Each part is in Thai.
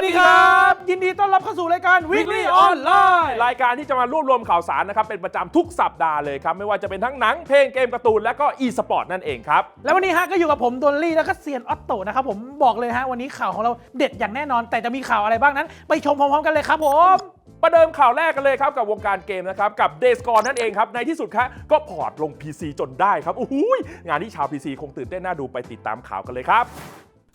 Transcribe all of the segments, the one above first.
วัสดีครับ ยินดีต้อนรับเข้าสู่รายการ Weekly Online รายการที่จะมารวบรวมข่าวสารนะครับ เป็นประจำทุกสัปดาห์เลยครับ ไม่ว่าจะเป็นทั้งหนัง เพลงเกมการ์ตูน และก็อีสปอร์ตนั่นเองครับ แล้ววันนี้ฮะก็อยู่กับผมดนลี่แล้วก็เซียนออตโตนะครับผมบอกเลยฮะวันนี้ข่าวของเราเด็ดอย่างแน่นอน แต่จะมีข่าวอะไรบ้างนั้น ไปชมพร้อมๆกันเลยครับผมประเดิมข่าวแรกกันเลยครับกับวงการเกมนะครับ กับ Days Gone นั่นเองครับ ในที่สุดครับก็พอร์ตลง PC จนได้ครับโอ้โหยงานที่ชาว PC คงตื่นเต้นน่าดูไปติดตามข่าวกันเลยครับ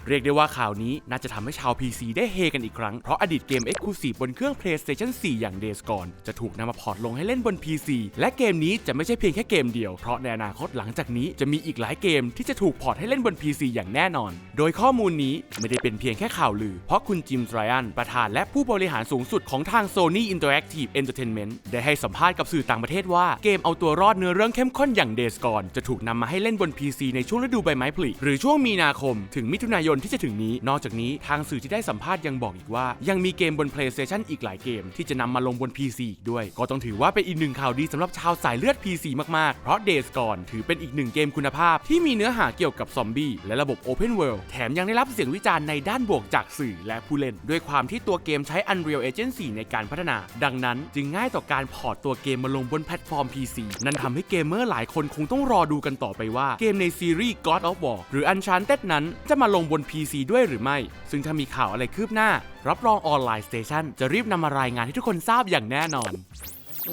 เรียกได้ว่าข่าวนี้น่าจะทำให้ชาว PC ได้เฮกันอีกครั้ง เพราะอดีตเกม Exclusive บนเครื่อง PlayStation 4 อย่าง Days Gone จะถูกนำมาพอร์ตลงให้เล่นบน PC และเกมนี้จะไม่ใช่เพียงแค่เกมเดียว เพราะในอนาคตหลังจากนี้จะมีอีกหลายเกมที่จะถูกพอร์ตให้เล่นบน PC อย่างแน่นอน โดยข้อมูลนี้ไม่ได้เป็นเพียงแค่ข่าวลือ เพราะคุณจิมไรอันประธานและผู้บริหารสูงสุดของทาง Sony Interactive Entertainment ได้ให้สัมภาษณ์กับสื่อต่างประเทศว่าเกมเอาตัวรอดเนื้อเรื่องเข้มข้นอย่าง Days Gone จะถูกนำมาให้เล่นบน PC ในช่วงฤดูใบไม้ผลิหรือช่วงมีนาคมถึงมิถุนายนที่จะถึงนี้ นอกจากนี้ทางสื่อที่ได้สัมภาษณ์ยังบอกอีกว่า ยังมีเกมบน PlayStation อีกหลายเกม ที่จะนำมาลงบน PC อีกด้วย ก็ต้องถือว่าเป็นอีกหนึ่งข่าวดีสำหรับชาวสายเลือด PC มากๆ เพราะ Days Gone ถือเป็นอีกหนึ่งเกมคุณภาพ ที่มีเนื้อหาเกี่ยวกับซอมบี้และระบบ Open World แถมยังได้รับเสียงวิจารณ์ในด้านบวกจากสื่อและผู้เล่น ด้วยความที่ตัวเกมใช้ Unreal Engine 4 ในการพัฒนา ดังนั้นจึงง่ายต่อการพอร์ตตัวเกมมาลงบนแพลตฟอร์ม PC นั่นทำให้เกมเมอร์หลายคนคงต้องรอดูกันต่อไปว่าเกมในซีรีส์ God of War หรือ Uncharted นั้นจะมาลงบน PC ด้วยหรือไม่ ซึ่งถ้ามีข่าวอะไรคืบหน้า รับรองออนไลน์สเตชันจะรีบนำมารายงานให้ทุกคนทราบอย่างแน่นอน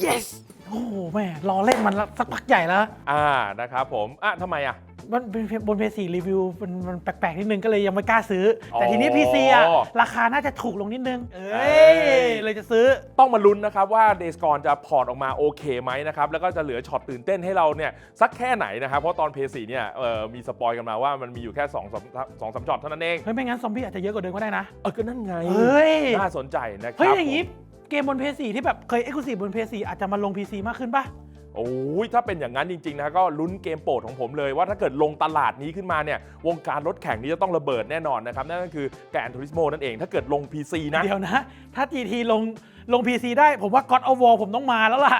yes โอ้โหแม่รอเล่นมันละสักพักใหญ่แล้ว อ่านะครับผมอะทำไมอะ มันเป็นบนเพย์ซีรีวิวมันมันแปลกๆนิดนึงก็เลยยังไม่กล้าซื้อ แต่อ๋อทีนี้ PC อะราคาน่าจะถูกลงนิดนึง เอ้ยเลยจะซื้อต้องมาลุ้นนะครับว่า Days Gone จะพอร์ตออกมาโอเคไหมนะครับ แล้วก็จะเหลือช็อตตื่นเต้นให้เราเนี่ยสักแค่ไหนนะครับ เพราะตอนเพย์สีเนี่ยเอ่อมีสปอยกันมาว่ามันมีอยู่แค่2องสามสองสามช็อตเท่านั้นเองเฮ้ยไม่งั้นซอมบี้อาจจะเยอะกว่าเดิมก็ได้นะเออก็นั่นไงเฮ้ยน่าสนใจนะครับเฮ้ยอย่างนี้ผมเกมบนเพย์ซีที่แบบเคยเอ็กซ์คลูซีฟบนเพย์ซีอาจจะมาลง PC มากขึ้นป่ะ โอ้ยถ้าเป็นอย่างนั้นจริงๆนะก็ลุ้นเกมโปรดของผมเลยว่าถ้าเกิดลงตลาดนี้ขึ้นมาเนี่ยวงการรถแข่งนี้จะต้องระเบิดแน่นอนนะครับ นั่นก็คือแกนทูริสโมนั่นเองถ้าเกิดลง PC นะ เดี๋ยวนะ ถ้า GT ลงลง PC ได้ผมว่า God of War ผมต้องมาแล้วล่ะ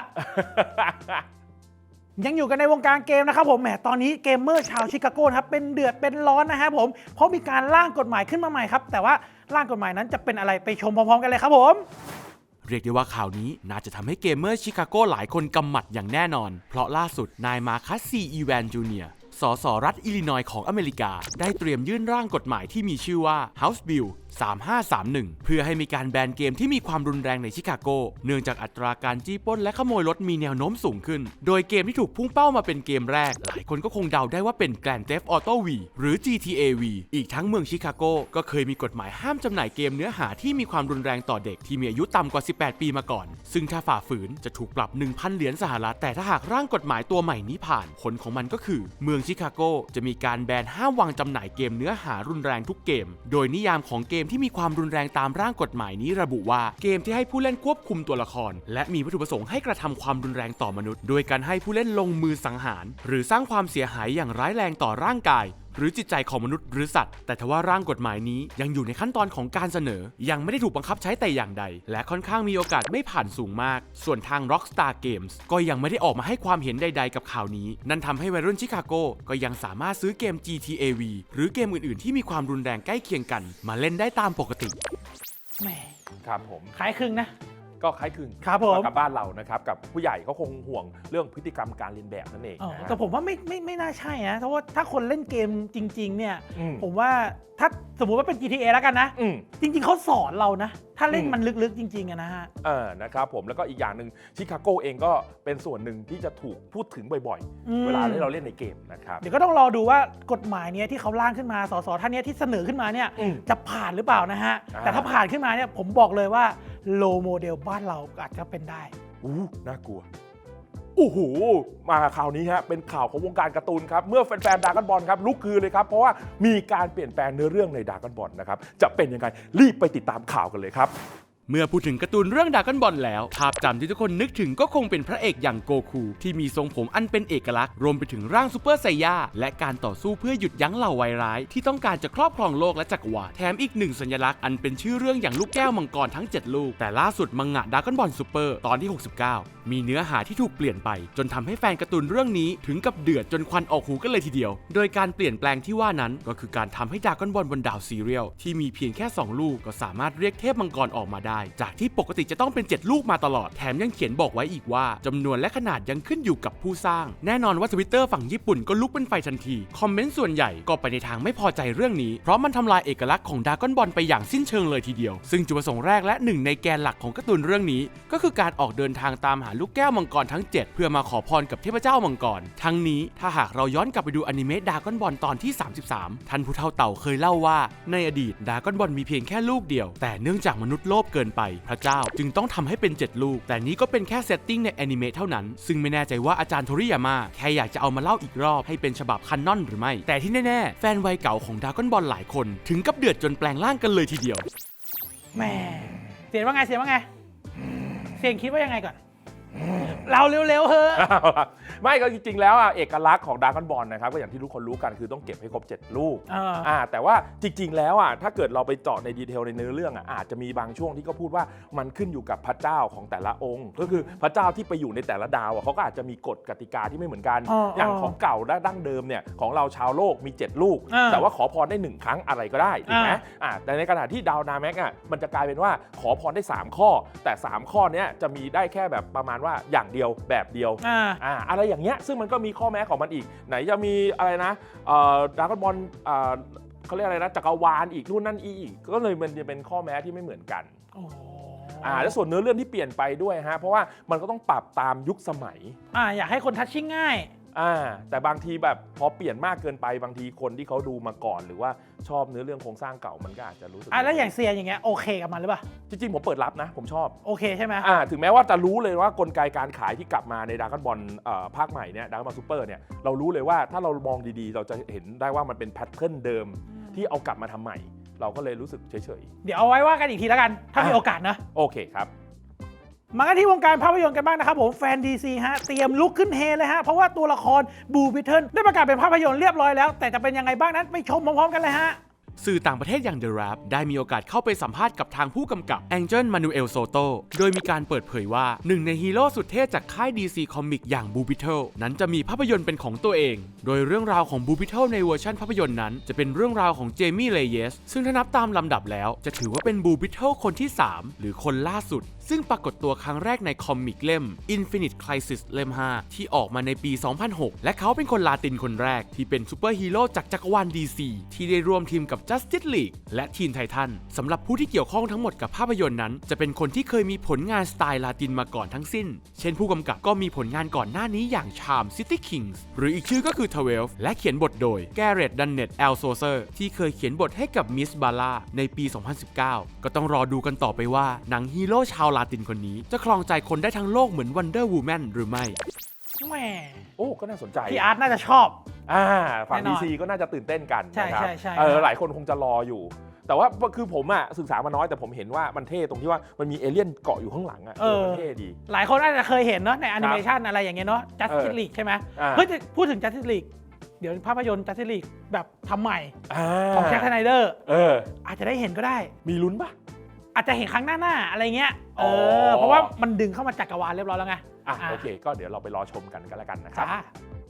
ยังอยู่กันในวงการเกมนะครับผมแหมตอนนี้เกมเมอร์ชาวชิคาโกนะครับเป็นเดือดเป็นร้อนนะครับผมเพราะมีการร่างกฎหมายขึ้นมาใหม่ครับ แต่ว่าร่างกฎหมายนั้นจะเป็นอะไรไปชมพร้อมๆกันเลยครับผมเรียกได้ว่าข่าวนี้น่าจะทำให้เกมเมอร์ชิคาโกหลายคนกำหมัดอย่างแน่นอน เพราะล่าสุดนายมาคัสซีอีแวนจูเนียสสรัฐอิลลินอยของอเมริกา ได้เตรียมยื่นร่างกฎหมายที่มีชื่อว่า House Bill 3531 เพื่อให้มีการแบนเกมที่มีความรุนแรงในชิคาโก เนื่องจากอัตราการจี้ป้นและขโมยรถมีแนวโน้มสูงขึ้น โดยเกมที่ถูกพุ่งเป้ามาเป็นเกมแรก หลายคนก็คงเดาได้ว่าเป็น Grand Theft Auto V หรือ GTA V อีกทั้งเมืองชิคาโกก็เคยมีกฎหมายห้ามจำหน่ายเกมเนื้อหาที่มีความรุนแรงต่อเด็กที่มีอายุต่ำกว่า 18 ปีมาก่อน ซึ่งถ้าฝ่าฝืนจะถูกปรับ 1,000 เหรียญสหรัฐ แต่ถ้าหากร่างกฎหมายตัวใหม่นี้ผ่าน ผลของมันก็คือ เมืองชิคาโกจะมีการแบนห้ามวางจำหน่ายเกมเนื้อหารุนแรงทุกเกม โดยนิยามของเกมที่มีความรุนแรงตามร่างกฎหมายนี้ระบุว่า เกมที่ให้ผู้เล่นควบคุมตัวละคร และมีวัตถุประสงค์ให้กระทำความรุนแรงต่อมนุษย์ โดยการให้ผู้เล่นลงมือสังหาร หรือสร้างความเสียหายอย่างร้ายแรงต่อร่างกาย หรือจิตใจของมนุษย์หรือสัตว์ แต่ทว่าร่างกฎหมายนี้ยังอยู่ในขั้นตอนของการเสนอ ยังไม่ได้ถูกบังคับใช้แต่อย่างใด และค่อนข้างมีโอกาสไม่ผ่านสูงมาก ส่วนทาง Rockstar Games ก็ยังไม่ได้ออกมาให้ความเห็นใด ๆ กับข่าวนี้ นั่นทำให้วัยรุ่นชิคาโกก็ยังสามารถซื้อเกม GTA V หรือเกมอื่นๆ ที่มีความรุนแรงใกล้เคียงกัน มาเล่นได้ตามปกติแหมครับผมขายครึ่งนะ ก็คล้ายคลึงครับผม กับบ้านเรานะครับกับผู้ใหญ่เขาคงห่วงเรื่องพฤติกรรมการเรียนแบบนั่นเองอ๋อนะฮะแต่ผมว่าไม่ไม่ไม่น่าใช่นะเพราะว่าถ้าคนเล่นเกมจริง ๆ เนี่ย อืมผมว่าถ้าสมมุติว่าเป็น GTA แล้วกันนะ อืม จริง ๆเขาสอนเรานะ ถ้าเล่นอืม มันลึกๆ จริง ๆอะนะฮะ เออนะครับผมแล้วก็อีกอย่างหนึ่งชิคาโกเองก็เป็นส่วนหนึ่งที่จะถูกพูดถึงบ่อยอืม ๆ เวลาที่เราเล่นในเกมนะครับ เดี๋ยวก็ต้องรอดูว่ากฎหมายเนี้ยที่เขาร่างขึ้นมา สสท่านเนี้ยที่เสนอขึ้นมาเนี่ยอืมจะผ่านหรือเปล่านะฮะ อ่า แต่ถ้าผ่านขึ้นมาเนี่ยผมบอกเลยว่า โลโมเดลบ้านเราอาจจะเป็นได้ อู้น่ากลัวโอ้โหมาข่าวนี้ฮะเป็นข่าวของวงการการ์ตูนครับ เมื่อแฟนๆดากันบอลครับลุกคือเลยครับ เพราะว่ามีการเปลี่ยนแปลงเนื้อเรื่องในดากันบอลนะครับ จะเป็นยังไงรีบไปติดตามข่าวกันเลยครับ เมื่อพูดถึงการ์ตูนเรื่องดากอนบอลแล้ว ภาพจำที่ทุกคนนึกถึงก็คงเป็นพระเอกอย่างโกคู ที่มีทรงผมอันเป็นเอกลักษณ์ รวมไปถึงร่างซูเปอร์ไซย่า และการต่อสู้เพื่อหยุดยั้งเหล่าไวยร้าย ที่ต้องการจะครอบครองโลกและจักรวาลแถมอีกหนึ่งสัญลักษณ์อันเป็นชื่อเรื่องอย่างลูกแก้วมังกรทั้ง 7 ลูก แต่ล่าสุดมังงะดากอนบอลซูเปอร์ตอนที่ 69 มีเนื้อหาที่ถูกเปลี่ยนไป จนทำให้แฟนการ์ตูนเรื่องนี้ถึงกับเดือดจนควันออกหูกันเลยทีเดียว โดยการเปลี่ยนแปลงที่ว่านั้นก็คือการทำให้ดากอนบอลบนดาวซีเรียลที่มีเพียงแค่ 2 ลูกก็สามารถเรียกเทพมังกรออกมาได้จากที่ปกติจะต้องเป็น 7 ลูกมาตลอด แถมยังเขียนบอกไว้อีกว่าจำนวนและขนาดยังขึ้นอยู่กับผู้สร้าง แน่นอนว่าทวิตเตอร์ฝั่งญี่ปุ่นก็ลุกเป็นไฟทันที คอมเมนต์ส่วนใหญ่ก็ไปในทางไม่พอใจเรื่องนี้ เพราะมันทำลายเอกลักษณ์ของดากอนบอลไปอย่างสิ้นเชิงเลยทีเดียว ซึ่งจุดประสงค์แรกและหนึ่งในแกนหลักของการ์ตูนเรื่องนี้ ก็คือการออกเดินทางตามหาลูกแก้วมังกรทั้ง 7 เพื่อมาขอพรกับเทพเจ้ามังกร ทั้งนี้ถ้าหากเราย้อนกลับไปดูอนิเมะดากอนบอลตอนที่ 33 ท่านผู้เฒ่าเต่าเคยเล่าว่า ในอดีตดากอนบอลมีเพียงแค่ลูกเดียว แต่เนื่องจากมนุษย์โลภเกินไป พระเจ้าจึงต้องทำให้เป็น 7 ลูก แต่นี้ก็เป็นแค่เซตติ้งในอนิเมะเท่านั้น ซึ่งไม่แน่ใจว่าอาจารย์โทริยาม่าแค่อยากจะเอามาเล่าอีกรอบให้เป็นฉบับคันนอนหรือไม่ แต่ที่แน่ๆ แฟนวัยเก่าของดากอนบอลหลายคน ถึงกับเดือดจนแปลงร่างกันเลยทีเดียวแหม่เสียงว่าไงเสียงว่าไง เสียงคิดว่ายังไงก่อน เราเร็วๆเฮ้อะเอาล่ะไม่ก็จริงๆแล้วอะเอกลักษณ์ของด a ก o n บอลนะครับก็อย่างที่ทุกคนรู้กันคือต้องเก็บให้ครบ 7 ลูกเอออ่าแต่ว่าจริง ๆ แล้วอะถ้าเกิดเราไปเจาะในดีเทลในเนื้อเรื่องอะอาจจะมีบางช่วงที่เขาพูดว่ามันขึ้นอยู่กับพระเจ้าของแต่ละองค์ ก็คือพระเจ้าที่ไปอยู่ในแต่ละดาวอะเขาก็อาจจะมีกฎกติกาที่ไม่เหมือนกันอ๋ออย่างอ๋อของเก่าและดั้งเดิมเนี่ยของเราชาวโลกมี 7 ลูกอ่าแต่ว่าขอพรได้หนึ่งครั้งอะไรก็ได้ถูกไหมอ่าอ่าแต่ในขณะที่ดาวนาแม็กอะมันจะกลายเป็นว่าขอพรได้ 3 ข้อ แต่ 3 ข้อเนี้ยจะมีได้แค่แบบประมาณว่าอย่างเดียวแบบเดียวอ่า อ่าอะไรอย่างเงี้ยซึ่งมันก็มีข้อแม้ของมันอีก ไหนจะมีอะไรนะดราก้อนบอลเขาเรียกอะไรนะจักรวาลอีกนู่นนั่นอีกก็เลยมันจะเป็นข้อแม้ที่ไม่เหมือนกันโอ้อ่าแล้วส่วนเนื้อเรื่องที่เปลี่ยนไปด้วยฮะเพราะว่ามันก็ต้องปรับตามยุคสมัย อ่าอยากให้คนทัชชิ่งง่าย อ่าแต่บางทีแบบพอเปลี่ยนมากเกินไปบางทีคนที่เขาดูมาก่อน หรือว่าชอบเนื้อเรื่องโครงสร้างเก่ามันก็อาจจะรู้สึกอะแล้วอย่างเซียนอย่างเงี้ยโอเคกับมันหรือเปล่าจริงๆผมเปิดรับนะ ผมชอบโอเคใช่ไหมอ่าถึงแม้ว่าจะรู้เลยว่ากลไกการขายที่กลับมาในด a ก o n บอลภาคใหม่เนี่ยด a ก o n บอลซูเปอร์เนี่ยเรารู้เลยว่าถ้าเรามองดีๆ เราจะเห็นได้ว่ามันเป็นแพทเทิร์นเดิมที่เอากลับมาทำใหม่ เราก็เลยรู้สึกเฉยเดี๋ยวเอาไว้ว่ากันอีกทีแล้วกันถ้ามีอะโอกาสนะๆโอเคครับ มากันที่วงการภาพยนตร์กันบ้างนะครับผมแฟนดีซีฮะเตรียมลุกขึ้นเฮเลยฮะ เพราะว่าตัวละครบูบิทเทิลได้ประกาศเป็นภาพยนตร์เรียบร้อยแล้ว แต่จะเป็นยังไงบ้างนั้นไปชมพร้อมๆกันเลยฮะ สื่อต่างประเทศอย่าง The Rap ได้มีโอกาสเข้าไปสัมภาษณ์กับทางผู้กำกับ Angel Manuel Soto โดยมีการเปิดเผยว่าหนึ่งในฮีโร่สุดเท่จากค่าย DC Comics อย่าง b o o Beetle นั้นจะมีภาพยนตร์เป็นของตัวเอง โดยเรื่องราวของ b o o Beetle ในเวอร์ชันภาพยนตร์นั้นจะเป็นเรื่องราวของเจมี่เลเยสซึ่งถ้านับตามลำดับแล้ว จะถือว่าเป็น b o o Beetle คนที่ 3 หรือคนล่าสุด ซึ่งปรากฏตัวครั้งแรกในคอมิกเล่ม Infinite Crisis เล่ม 5 ที่ออกมาในปี 2006 และเขาเป็นคนลาตินคนแรกที่เป็นซูเปอร์ฮีโร่จากจักรวาล DC ที่ได้ร่วมทีมกับ Justice League และทีนไททันสำหรับผู้ที่เกี่ยวข้องทั้งหมดกับภาพยนตร์นั้น จะเป็นคนที่เคยมีผลงานสไตล์ลาตินมาก่อนทั้งสิ้น เช่นผู้กำกับก็มีผลงานก่อนหน้านี้อย่าง Charm City Kings หรืออีกชื่อก็คือ12และเขียนบทโดย Garrett Dunnett L. s o s e r ที่เคยเขียนบทให้กับ Miss Bala ในปี 2019 ก็ต้องรอดูกันต่อไปว่าหนังฮีโร่ชาวลาตินคนนี้ จะครองใจคนได้ทั้งโลกเหมือน Wonder Woman หรือไม่แหมโอ้ก็น่าสนใจ พี่อาร์ตน่าจะชอบ อ่าฝั่ง แน่นดีอนซีก็น่าจะตื่นเต้นกันใช่นะครับใช่ใช่เออครับ หลายคนคงจะรออยู่ แต่ว่าคือผมอะศึกษามาน้อยแต่ผมเห็นว่ามันเท่ตรงที่ว่ามันมีเอเลี่ยนเกาะอยู่ข้างหลังอะเออ มันเท่ดี หลายคนอาจจะเคยเห็นเนาะในแอนิเมชันอะไรอย่างเงี้ยเนาะ Justice เออ League ใช่ไหมอ่า เฮ้ยแต่พูดถึง Justice League เดี๋ยวภาพยนตร์ Justice League แบบทำใหม่อ่าของแจ็คไนเดอร์เออ อาจจะได้เห็นก็ได้ มีลุ้นปะ อาจจะเห็นครั้งหน้าหน้าๆอะไรเงี้ยเออ๋ออ เพราะว่ามันดึงเข้ามาจักรวาลเรียบร้อยแล้วไงอะอะโอเค ก็เดี๋ยวเราไปรอชมกันกันแล้วกันนะครับ จ้า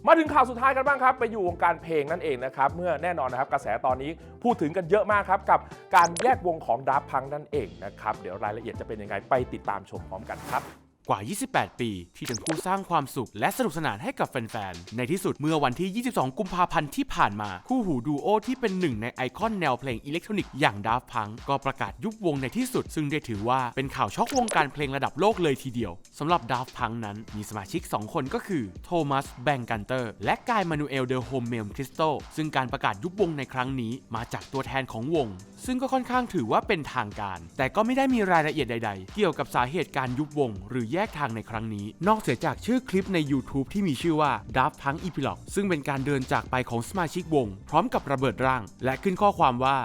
มาถึงข่าวสุดท้ายกันบ้างครับ ไปอยู่วงการเพลงนั่นเองนะครับ เมื่อแน่นอนนะครับกระแสตอนนี้พูดถึงกันเยอะมากครับ กับการแยกวงของดับพังนั่นเองนะครับ เดี๋ยวรายละเอียดจะเป็นยังไงไปติดตามชมพร้อมกันครับ กว่า 28 ปี ที่ทั้งคู่สร้างความสุขและสนุกสนานให้กับแฟนๆ ในที่สุดเมื่อวันที่ 22 กุมภาพันธ์ที่ผ่านมา คู่หูดูโอที่เป็นหนึ่งในไอคอนแนวเพลงอิเล็กทรอนิกส์อย่างดาฟพังก็ประกาศยุบวงในที่สุด ซึ่งได้ถือว่าเป็นข่าวช็อกวงการเพลงระดับโลกเลยทีเดียวสำหรับดาฟพังนั้นมีสมาชิก 2 คนก็คือโทมัสแบงกันเตอร์และกายมานูเอลเดอโฮมเมลคริสโตซึ่งการประกาศยุบวงในครั้งนี้มาจากตัวแทนของวง ซึ่งก็ค่อนข้างถือว่าเป็นทางการ แต่ก็ไม่ได้มีรายละเอียดใด ๆ เกี่ยวกับสาเหตุการยุบวง หรือแยกทางในครั้งนี้ นอกเสียจากชื่อคลิปใน YouTube ที่มีชื่อว่า Daft Punk Epilogue ซึ่งเป็นการเดินจากไปของสมาชิกวง พร้อมกับระเบิดร่าง และขึ้นข้อความว่า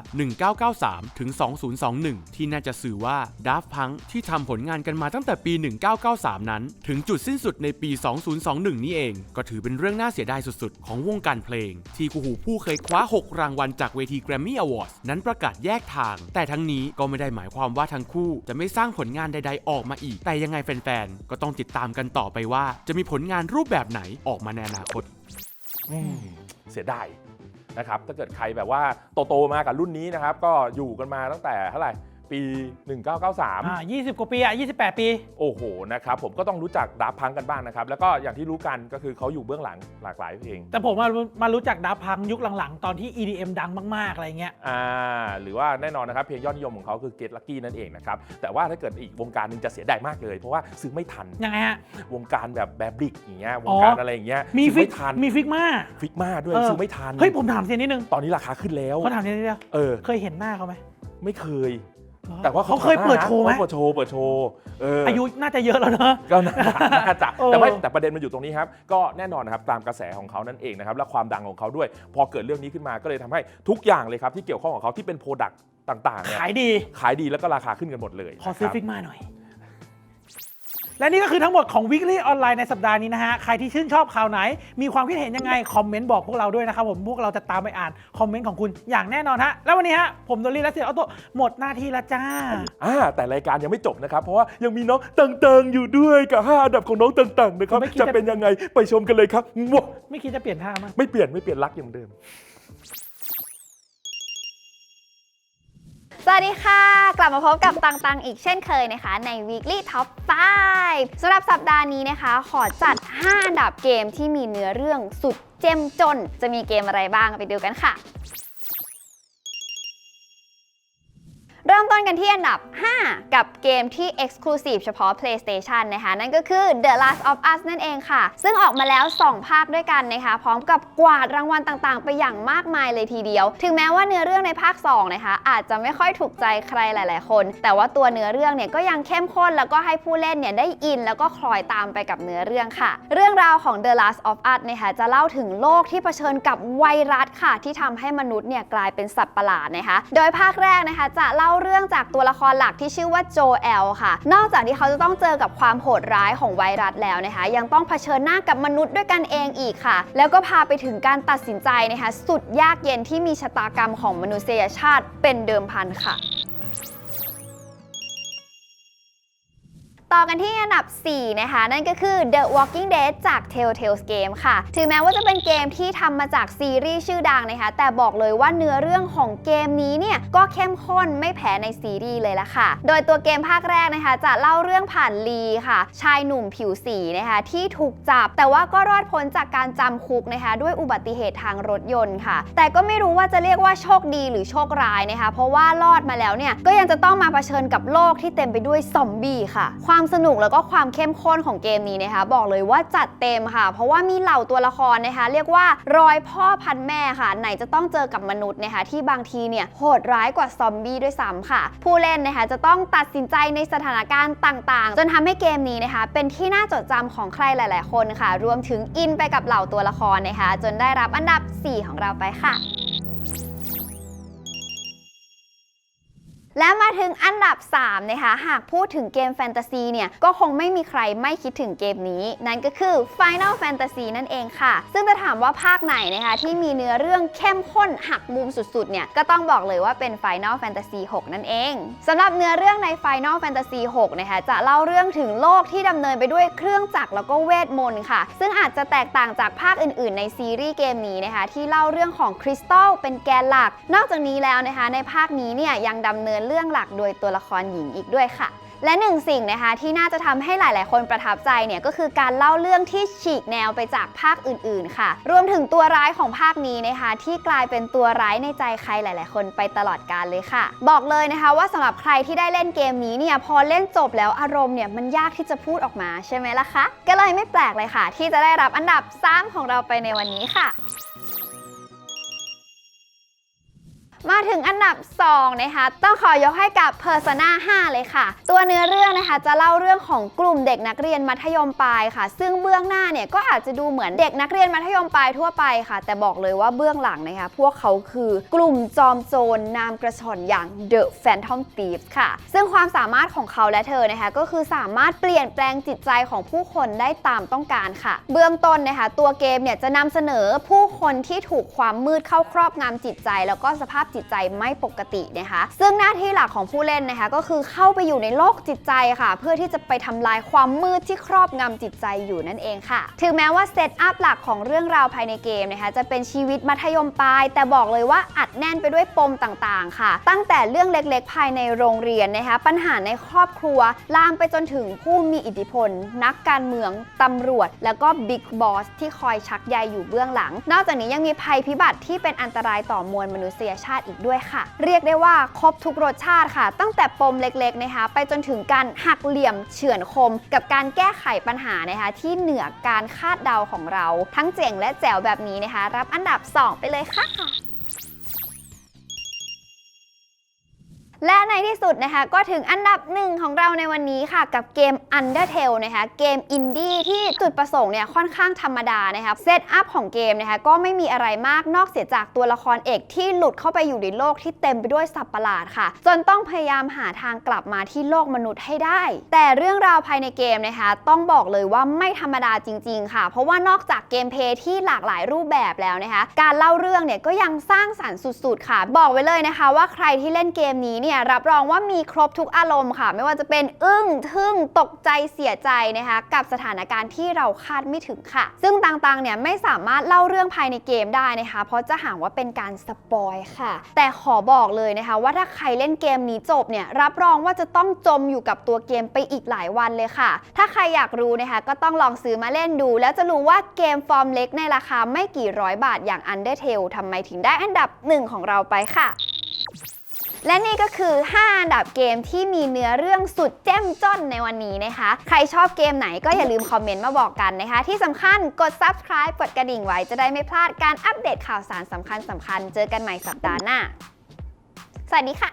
1993 ถึง 2021 ที่น่าจะสื่อว่า Daft Punk ที่ทำผลงานกันมาตั้งแต่ปี 1993 นั้น ถึงจุดสิ้นสุดในปี 2021 นี้เอง ก็ถือเป็นเรื่องน่าเสียดายสุดๆ ของวงการเพลง ที่กูหูผู้เคยคว้า 6 รางวัลจากเวที Grammy Awards นั้นประกาศแยกทาง แต่ทั้งนี้ก็ไม่ได้หมายความว่าทั้งคู่จะไม่สร้างผลงานใดๆออกมาอีก แต่ยังไงแฟนนก็ต้องติดตามกันต่อไปว่า จะมีผลงานรูปแบบไหนออกมาในอนาคต อืมเสียดายนะครับถ้าเกิดใครแบบว่าโตๆมากับรุ่นนี้นะครับ ก็อยู่กันมาตั้งแต่เท่าไหร่ ปี 1993 อ่า20กว่าปีอะ28ปี โอ้โหนะครับผมก็ต้องรู้จักดับพังกันบ้างนะครับ แล้วก็อย่างที่รู้กันก็คือเขาอยู่เบื้องหลังหลากหลายเพลง แต่ผมมารู้มารู้จักดับพังยุคหลังๆ ตอนที่ EDM ดังมาก ๆ อะไรเงี้ย อ่าหรือว่าแน่นอนนะครับเพลงยอดนิยมของเขาคือ Get Lucky นั่นเองนะครับ แต่ว่าถ้าเกิดอีกวงการหนึงจะเสียดายมากเลย เพราะว่าซื้อไม่ทัน ยังไงฮะ วงการแบบแบบบิกอย่างเงี้ยวอ๋งอการอะไรอย่างเงี้ยมีซื้อฟิกไม่ทันมีฟิกมา ฟิกมาด้วยเออ ซื้อไม่ทันเฮ้ยผมถามเซียนนิดนึงตอนนี้ราคาขึ้นแล้วเขาถามเซียนนิดเดียวเออ เคยเห็นหน้าเขาไหมไม่เคยหรอ แต่ว่าเขาเคยเปิดโชว์ไหมเขาเปิดโชว์เปิดโชว์เออออายุน่าจะเยอะแล้วเนอะ ก็น่าน่าจะเออแต่ว่าแต่ประเด็นมันอยู่ตรงนี้ครับ ก็แน่นอนนะครับตามกระแสของเขานั่นเองนะครับ และความดังของเขาด้วย พอเกิดเรื่องนี้ขึ้นมาก็เลยทำให้ทุกอย่างเลยครับ ที่เกี่ยวข้องกับเขาที่เป็นโปรดักต์ต่างๆเนี่ยขายดี ขายดีแล้วก็ราคาขึ้นกันหมดเลยขอซื้อนะครับ ฟิกมาหน่อย และนี่ก็คือทั้งหมดของ Weekly ออนไลน์ในสัปดาห์นี้นะฮะ ใครที่ชื่นชอบข่าวไหน มีความคิดเห็นยังไง คอมเมนต์บอกพวกเราด้วยนะครับผม พวกเราจะตามไปอ่านคอมเมนต์ของคุณอย่างแน่นอนฮะ แล้ววันนี้ฮะ ผมโดลี่และเสียออโต้หมดหน้าที่แล้วจ้า อ่าแต่รายการยังไม่จบนะครับ เพราะว่ายังมีน้องต่างๆอยู่ด้วยกับ5อันดับของน้องต่างๆนะครับ ไม่คิดจะ จะเป็นยังไงไปชมกันเลยครับว้าไม่คิดจะเปลี่ยนท่ามั้ยไม่เปลี่ยนไม่เปลี่ยนรักอย่างเดิม สวัสดีค่ะ กลับมาพบกับตังตังอีกเช่นเคยนะคะ ใน Weekly Top 5สำหรับสัปดาห์นี้นะคะ ขอจัด 5 อันดับเกมที่มีเนื้อเรื่องสุดเจ้มจน จะมีเกมอะไรบ้างไปดูกันค่ะ เริ่มต้นกันที่อันดับ 5 กับเกมที่ Exclusive เฉพาะ PlayStation นะคะนั่นก็คือ The Last of Us นั่นเองค่ะ ซึ่งออกมาแล้ว 2 ภาคด้วยกันนะคะ พร้อมกับกวาดรางวัลต่างๆ ไปอย่างมากมายเลยทีเดียว ถึงแม้ว่าเนื้อเรื่องในภาค 2 นะคะ อาจจะไม่ค่อยถูกใจใครหลาย ๆ คน แต่ว่าตัวเนื้อเรื่องเนี่ยก็ยังเข้มข้นแล้วก็ให้ผู้เล่นเนี่ยได้อิน แล้วก็คล้อยตามไปกับเนื้อเรื่องค่ะ เรื่องราวของ The Last of Us นะคะจะเล่าถึงโลกที่เผชิญกับไวรัสค่ะ ที่ทำให้มนุษย์เนี่ยกลายเป็นสัตว์ประหลาดนะคะ โดยภาคแรกนะคะจะเล่าเรื่องจากตัวละครหลักที่ชื่อว่าโจแอลค่ะ นอกจากที่เขาจะต้องเจอกับความโหดร้ายของไวรัสแล้วนะคะ ยังต้องเผชิญหน้ากับมนุษย์ด้วยกันเองอีกค่ะ แล้วก็พาไปถึงการตัดสินใจนะคะ สุดยากเย็นที่มีชะตากรรมของมนุษยชาติเป็นเดิมพันค่ะ ต่อกันที่อันดับ 4 นะคะ นั่นก็คือ The Walking Dead จาก Telltale Game ค่ะ ถึงแม้ว่าจะเป็นเกมที่ทำมาจากซีรีส์ชื่อดังนะคะ แต่บอกเลยว่าเนื้อเรื่องของเกมนี้เนี่ย ก็เข้มข้นไม่แพ้ในซีรีส์เลยละค่ะ โดยตัวเกมภาคแรกนะคะ จะเล่าเรื่องผ่านลีค่ะ ชายหนุ่มผิวสีนะคะ ที่ถูกจับ แต่ว่าก็รอดพ้นจากการจำคุกนะคะ ด้วยอุบัติเหตุทางรถยนต์ค่ะ แต่ก็ไม่รู้ว่าจะเรียกว่าโชคดีหรือโชคร้ายนะคะ เพราะว่ารอดมาแล้วเนี่ยก็ยังจะต้องมาเผชิญกับโลกที่เต็มไปด้วยซอมบี้ค่ะความความสนุกแล้วก็ความเข้มข้นของเกมนี้นะคะ บอกเลยว่าจัดเต็มค่ะ เพราะว่ามีเหล่าตัวละครนะคะ เรียกว่ารอยพ่อพันแม่ค่ะ ไหนจะต้องเจอกับมนุษย์นะคะที่บางทีเนี่ยโหดร้ายกว่าซอมบี้ด้วยซ้ำค่ะ ผู้เล่นนะคะจะต้องตัดสินใจในสถานการณ์ต่างๆ จนทำให้เกมนี้นะคะ เป็นที่น่าจดจำของใครหลาย ๆ คนค่ะ รวมถึงอินไปกับเหล่าตัวละครนะคะ จนได้รับอันดับ 4 ของเราไปค่ะ และมาถึงอันดับ 3 นะคะ หากพูดถึงเกมแฟนตาซีเนี่ย ก็คงไม่มีใครไม่คิดถึงเกมนี้ นั่นก็คือ Final Fantasy นั่นเองค่ะ ซึ่งจะถามว่าภาคไหนนะคะ ที่มีเนื้อเรื่องเข้มข้นหักมุมสุดๆเนี่ย ก็ต้องบอกเลยว่าเป็น Final Fantasy 6 นั่นเองสำหรับเนื้อเรื่องใน Final Fantasy 6 นะคะ จะเล่าเรื่องถึงโลกที่ดำเนินไปด้วยเครื่องจักรแล้วก็เวทมนต์ค่ะ ซึ่งอาจจะแตกต่างจากภาคอื่น ๆ ในซีรีส์เกมนี้นะคะที่เล่าเรื่องของคริสตัลเป็นแกนหลัก นอกจากนี้แล้วนะคะในภาคนี้เนี่ยยังดำเนินเรื่องหลักโดยตัวละครหญิงอีกด้วยค่ะ และหนึ่งสิ่งนะคะที่น่าจะทำให้หลาย ๆ คนประทับใจเนี่ยก็คือการเล่าเรื่องที่ฉีกแนวไปจากภาคอื่น ๆ ค่ะ รวมถึงตัวร้ายของภาคนี้นะคะ ที่กลายเป็นตัวร้ายในใจใครหลาย ๆ คนไปตลอดกาลเลยค่ะ บอกเลยนะคะว่าสำหรับใครที่ได้เล่นเกมนี้เนี่ยพอเล่นจบแล้วอารมณ์เนี่ยมันยากที่จะพูดออกมาใช่ไหมล่ะคะ ก็เลยไม่แปลกเลยค่ะ ที่จะได้รับอันดับ 3 ของเราไปในวันนี้ค่ะ มาถึงอันดับ 2 นะคะ ต้องขอยกให้กับ Persona 5 เลยค่ะ ตัวเนื้อเรื่องนะคะจะเล่าเรื่องของกลุ่มเด็กนักเรียนมัธยมปลายค่ะ ซึ่งเบื้องหน้าเนี่ยก็อาจจะดูเหมือนเด็กนักเรียนมัธยมปลายทั่วไปค่ะ แต่บอกเลยว่าเบื้องหลังนะคะ พวกเขาคือกลุ่มจอมโจรนามกระชอนอย่าง The Phantom Thieves ค่ะ ซึ่งความสามารถของเขาและเธอนะคะ ก็คือสามารถเปลี่ยนแปลงจิตใจของผู้คนได้ตามต้องการค่ะ เบื้องต้นนะคะ ตัวเกมเนี่ยจะนำเสนอผู้คนที่ถูกความมืดเข้าครอบงำจิตใจ แล้วก็สภาพจิตใจไม่ปกตินะคะ ซึ่งหน้าที่หลักของผู้เล่นนะคะ ก็คือเข้าไปอยู่ในโลกจิตใจค่ะ เพื่อที่จะไปทำลายความมืดที่ครอบงำจิตใจอยู่นั่นเองค่ะ ถึงแม้ว่าเซตอัพหลักของเรื่องราวภายในเกมนะคะ จะเป็นชีวิตมัธยมปลาย แต่บอกเลยว่าอัดแน่นไปด้วยปมต่างๆ ค่ะ ตั้งแต่เรื่องเล็กๆ ภายในโรงเรียนนะคะ ปัญหาในครอบครัว ลามไปจนถึงผู้มีอิทธิพล นักการเมืองตำรวจ แล้วก็บิ๊กบอสที่คอยชักใยอยู่เบื้องหลัง นอกจากนี้ยังมีภัยพิบัติที่เป็นอันตรายต่อมวลมนุษยชาติอีกด้วยค่ะ เรียกได้ว่าครบทุกรสชาติค่ะ ตั้งแต่ปมเล็กๆนะคะไปจนถึงการหักเหลี่ยมเฉือนคม กับการแก้ไขปัญหานะคะที่เหนือการคาดเดาของเรา ทั้งเจ๋งและแจ๋วแบบนี้นะคะ รับอันดับ 2 ไปเลยค่ะ และในที่สุดนะคะก็ถึงอันดับหนึ่งของเราในวันนี้ค่ะ กับเกม Undertale นะคะเกมอินดี้ที่จุดประสงค์เนี่ยค่อนข้างธรรมดานะคะเซตอัพของเกมนะคะก็ไม่มีอะไรมากนอกเสียจากตัวละครเอกที่หลุดเข้าไปอยู่ในโลกที่เต็มไปด้วยสัตว์ประหลาดค่ะ จนต้องพยายามหาทางกลับมาที่โลกมนุษย์ให้ได้ แต่เรื่องราวภายในเกมนะคะต้องบอกเลยว่าไม่ธรรมดาจริง ๆ ค่ะ เพราะว่านอกจากเกมเพย์ที่หลากหลายรูปแบบแล้วนะคะการเล่าเรื่องเนี่ยก็ยังสร้างสรรค์สุด ๆ ค่ะ บอกไว้เลยนะคะ ว่าใครที่เล่นเกมนี้เนี่ยรับรองว่ามีครบทุกอารมณ์ค่ะ ไม่ว่าจะเป็นอึ้งทึ่งตกใจเสียใจนะคะกับสถานการณ์ที่เราคาดไม่ถึงค่ะ ซึ่งต่างๆเนี่ยไม่สามารถเล่าเรื่องภายในเกมได้นะคะ เพราะจะหาว่าเป็นการสปอยค่ะ แต่ขอบอกเลยนะคะ ว่าถ้าใครเล่นเกมนี้จบเนี่ยรับรองว่าจะต้องจมอยู่กับตัวเกมไปอีกหลายวันเลยค่ะ ถ้าใครอยากรู้นะคะ ก็ต้องลองซื้อมาเล่นดู แล้วจะรู้ว่าเกมฟอร์มเล็กในราคาไม่กี่ร้อยบาทอย่าง Undertale ทำไมถึงได้อันดับหนึ่งของเราไปค่ะ และนี่ก็คือ 5 อันดับเกมที่มีเนื้อเรื่องสุดเจ้มจ้นในวันนี้นะคะ ใครชอบเกมไหนก็อย่าลืมคอมเมนต์มาบอกกันนะคะ ที่สำคัญกด subscribe กดกระดิ่งไว้จะได้ไม่พลาดการอัปเดตข่าวสารสำคัญสำคัญเจอกันใหม่สัปดาห์หน้า สวัสดีค่ะ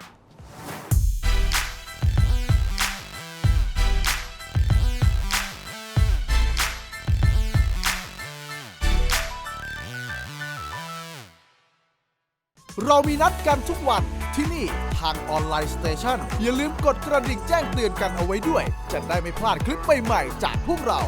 เรามีนัดกันทุกวัน ที่นี่ทางออนไลน์สเตชันอย่าลืมกดกระดิ่งแจ้งเตือนกันเอาไว้ด้วย จะได้ไม่พลาดคลิปใหม่ๆจากพวกเรา